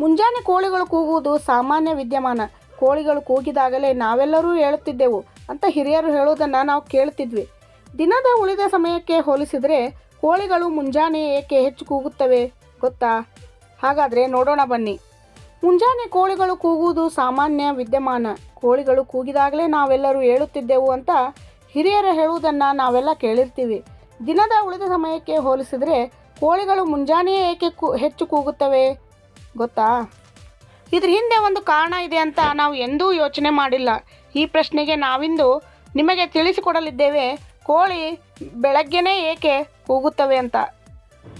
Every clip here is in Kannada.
ಮುಂಜಾನೆ ಕೋಳಿಗಳು ಕೂಗುವುದು ಸಾಮಾನ್ಯ ವಿದ್ಯಮಾನ. ಕೋಳಿಗಳು ಕೂಗಿದಾಗಲೇ ನಾವೆಲ್ಲರೂ ಹೇಳುತ್ತಿದ್ದೆವು ಅಂತ ಹಿರಿಯರು ಹೇಳುವುದನ್ನು ನಾವು ಕೇಳುತ್ತಿದ್ವಿ. ದಿನದ ಉಳಿದ ಸಮಯಕ್ಕೆ ಹೋಲಿಸಿದರೆ ಕೋಳಿಗಳು ಮುಂಜಾನೆ ಏಕೆ ಹೆಚ್ಚು ಕೂಗುತ್ತವೆ ಗೊತ್ತಾ? ಹಾಗಾದರೆ ನೋಡೋಣ ಬನ್ನಿ. ಮುಂಜಾನೆ ಕೋಳಿಗಳು ಕೂಗುವುದು ಸಾಮಾನ್ಯ ವಿದ್ಯಮಾನ. ಕೋಳಿಗಳು ಕೂಗಿದಾಗಲೇ ನಾವೆಲ್ಲರೂ ಹೇಳುತ್ತಿದ್ದೆವು ಅಂತ ಹಿರಿಯರು ಹೇಳುವುದನ್ನು ನಾವೆಲ್ಲ ಕೇಳಿರ್ತೀವಿ. ದಿನದ ಉಳಿದ ಸಮಯಕ್ಕೆ ಹೋಲಿಸಿದರೆ ಕೋಳಿಗಳು ಮುಂಜಾನೆಯೇ ಏಕೆ ಕೂ, ಹೆಚ್ಚು ಕೂಗುತ್ತವೆ? ಗೊತ್ತಾ? ಇದ್ರ ಹಿಂದೆ ಒಂದು ಕಾರಣ ಇದೆ ಅಂತ ನಾವು ಎಂದೂ ಯೋಚನೆ ಮಾಡಿಲ್ಲ. ಈ ಪ್ರಶ್ನೆಗೆ ನಾವಿಂದು ನಿಮಗೆ ತಿಳಿಸಿಕೊಡಲಿದ್ದೇವೆ, ಕೋಳಿ ಬೆಳಗ್ಗೆನೇ ಏಕೆ ಕೂಗುತ್ತವೆ ಅಂತ.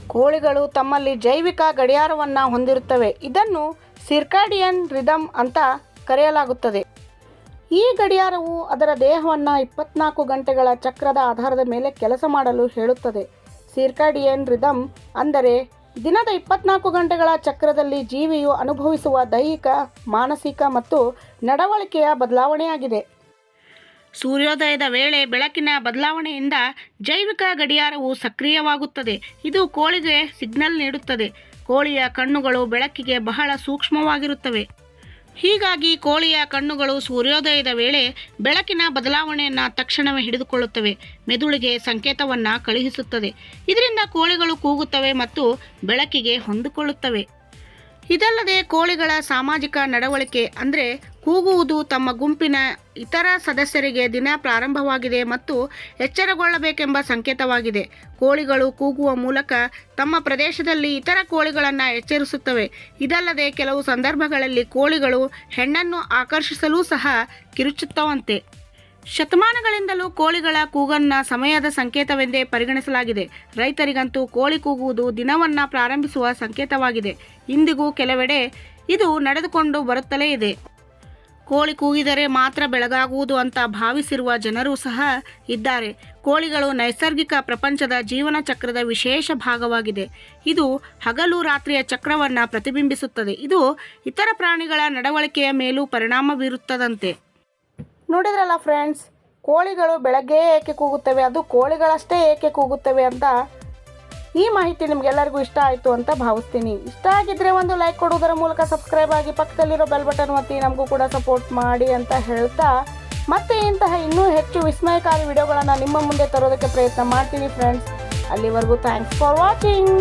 ಕೋಳಿಗಳು ತಮ್ಮಲ್ಲಿ ಜೈವಿಕ ಗಡಿಯಾರವನ್ನು ಹೊಂದಿರುತ್ತವೆ. ಇದನ್ನು ಸಿರ್ಕಾಡಿಯನ್ ರಿದಮ್ ಅಂತ ಕರೆಯಲಾಗುತ್ತದೆ. ಈ ಗಡಿಯಾರವು ಅದರ ದೇಹವನ್ನು ಇಪ್ಪತ್ನಾಲ್ಕು ಗಂಟೆಗಳ ಚಕ್ರದ ಆಧಾರದ ಮೇಲೆ ಕೆಲಸ ಮಾಡಲು ಹೇಳುತ್ತದೆ. ಸಿರ್ಕಾಡಿಯನ್ ರಿದಮ್ ಅಂದರೆ ದಿನದ ಇಪ್ಪತ್ನಾಲ್ಕು ಗಂಟೆಗಳ ಚಕ್ರದಲ್ಲಿ ಜೀವಿಯು ಅನುಭವಿಸುವ ದೈಹಿಕ, ಮಾನಸಿಕ ಮತ್ತು ನಡವಳಿಕೆಯ ಬದಲಾವಣೆಯಾಗಿದೆ. ಸೂರ್ಯೋದಯದ ವೇಳೆ ಬೆಳಕಿನ ಬದಲಾವಣೆಯಿಂದ ಜೈವಿಕ ಗಡಿಯಾರವು ಸಕ್ರಿಯವಾಗುತ್ತದೆ. ಇದು ಕೋಳಿಗೆ ಸಿಗ್ನಲ್ ನೀಡುತ್ತದೆ. ಕೋಳಿಯ ಕಣ್ಣುಗಳು ಬೆಳಕಿಗೆ ಬಹಳ ಸೂಕ್ಷ್ಮವಾಗಿರುತ್ತವೆ. ಹೀಗಾಗಿ ಕೋಳಿಯ ಕಣ್ಣುಗಳು ಸೂರ್ಯೋದಯದ ವೇಳೆ ಬೆಳಕಿನ ಬದಲಾವಣೆಯನ್ನು ತಕ್ಷಣವೇ ಹಿಡಿದುಕೊಳ್ಳುತ್ತವೆ. ಮೆದುಳಿಗೆ ಸಂಕೇತವನ್ನು ಕಳುಹಿಸುತ್ತದೆ. ಇದರಿಂದ ಕೋಳಿಗಳು ಕೂಗುತ್ತವೆ ಮತ್ತು ಬೆಳಕಿಗೆ ಹೊಂದಿಕೊಳ್ಳುತ್ತವೆ. ಇದಲ್ಲದೆ ಕೋಳಿಗಳ ಸಾಮಾಜಿಕ ನಡವಳಿಕೆ ಅಂದರೆ ಕೂಗುವುದು ತಮ್ಮ ಗುಂಪಿನ ಇತರ ಸದಸ್ಯರಿಗೆ ದಿನ ಪ್ರಾರಂಭವಾಗಿದೆ ಮತ್ತು ಎಚ್ಚರಗೊಳ್ಳಬೇಕೆಂಬ ಸಂಕೇತವಾಗಿದೆ. ಕೋಳಿಗಳು ಕೂಗುವ ಮೂಲಕ ತಮ್ಮ ಪ್ರದೇಶದಲ್ಲಿ ಇತರ ಕೋಳಿಗಳನ್ನು ಎಚ್ಚರಿಸುತ್ತವೆ. ಇದಲ್ಲದೆ ಕೆಲವು ಸಂದರ್ಭಗಳಲ್ಲಿ ಕೋಳಿಗಳು ಹೆಣ್ಣನ್ನು ಆಕರ್ಷಿಸಲೂ ಸಹ ಕಿರುಚುತ್ತವಂತೆ. ಶತಮಾನಗಳಿಂದಲೂ ಕೋಳಿಗಳ ಕೂಗನ್ನ ಸಮಯದ ಸಂಕೇತವೆಂದೇ ಪರಿಗಣಿಸಲಾಗಿದೆ. ರೈತರಿಗಂತೂ ಕೋಳಿ ಕೂಗುವುದು ದಿನವನ್ನ ಪ್ರಾರಂಭಿಸುವ ಸಂಕೇತವಾಗಿದೆ. ಇಂದಿಗೂ ಕೆಲವೆಡೆ ಇದು ನಡೆದುಕೊಂಡು ಬರುತ್ತಲೇ ಇದೆ. ಕೋಳಿ ಕೂಗಿದರೆ ಮಾತ್ರ ಬೆಳಗಾಗುವುದು ಅಂತ ಭಾವಿಸಿರುವ ಜನರು ಸಹ ಇದ್ದಾರೆ. ಕೋಳಿಗಳು ನೈಸರ್ಗಿಕ ಪ್ರಪಂಚದ ಜೀವನ ಚಕ್ರದ ವಿಶೇಷ ಭಾಗವಾಗಿದೆ. ಇದು ಹಗಲು ರಾತ್ರಿಯ ಚಕ್ರವನ್ನು ಪ್ರತಿಬಿಂಬಿಸುತ್ತದೆ. ಇದು ಇತರ ಪ್ರಾಣಿಗಳ ನಡವಳಿಕೆಯ ಮೇಲೂ ಪರಿಣಾಮ ಬೀರುತ್ತದಂತೆ. ನೋಡಿದ್ರಲ್ಲ ಫ್ರೆಂಡ್ಸ್ ಕೋಳಿಗಳು ಬೆಳಗ್ಗೆ ಏಕೆ ಕೂಗುತ್ತವೆ? ಅದು ಕೋಳಿಗಳಷ್ಟೇ ಏಕೆ ಕೂಗುತ್ತವೆ ಅಂತ ಈ ಮಾಹಿತಿ ನಿಮಗೆಲ್ಲರಿಗೂ ಇಷ್ಟ ಆಯಿತು ಅಂತ ಭಾವಿಸ್ತೀನಿ. ಇಷ್ಟ ಆಗಿದ್ರೆ ಒಂದು ಲೈಕ್ ಕೊಡುವುದರ ಮೂಲಕ ಸಬ್ಸ್ಕ್ರೈಬ್ ಆಗಿ ಪಕ್ಕದಲ್ಲಿರೋ ಬೆಲ್ ಬಟನ್ ಒತ್ತಿ ನಮಗೂ ಕೂಡ ಸಪೋರ್ಟ್ ಮಾಡಿ ಅಂತ ಹೇಳ್ತಾ, ಮತ್ತೆ ಇಂತಹ ಇನ್ನೂ ಹೆಚ್ಚು ವಿಸ್ಮಯಕಾರಿ ವಿಡಿಯೋಗಳನ್ನು ನಿಮ್ಮ ಮುಂದೆ ತರೋದಕ್ಕೆ ಪ್ರಯತ್ನ ಮಾಡ್ತೀನಿ ಫ್ರೆಂಡ್ಸ್ ಅಲ್ಲಿವರೆಗೂ ಥ್ಯಾಂಕ್ಸ್ ಫಾರ್ ವಾಚಿಂಗ್